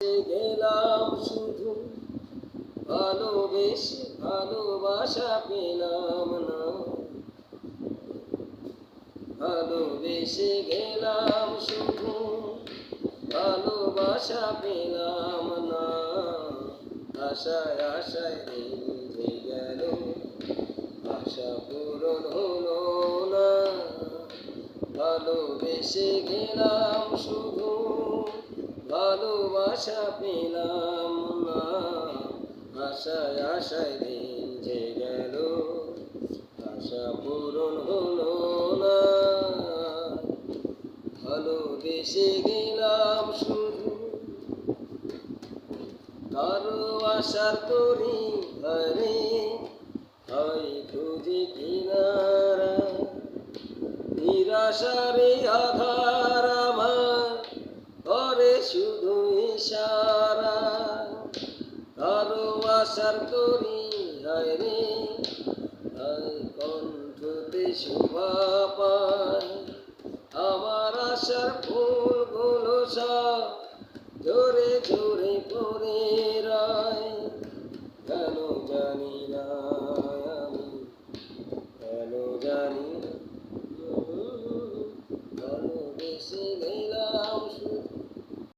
গেলাম শুধু ভালোবেসে, ভালোবাসা পেলাম না। ভালোবেসে গেলাম শুধু ভালোবাসা পেলাম না। আশায় আশায় যে গেল, আশা পূরণ হলো না। ভালোবেসে গেলাম শুধু ভালোবাসা পেলাম না। আশায় আশায় দিন যে গেল, আশা পূরণ হলো না। ভালোবেসে গেলাম শুধু, কারও আশার তরি ঘরে, হয় খুঁজে কিনারা। নিরাশারে আধার আমার করে শুধু ইশারা। কারও আশার করি হায় রে কণ্ঠতে শোভা পায়। আমার আশার ফুলগুলো সব জোরে জোরে পরে রায়। কেন জানি না আমি, কেন জানি না ভালোবেসে গেলে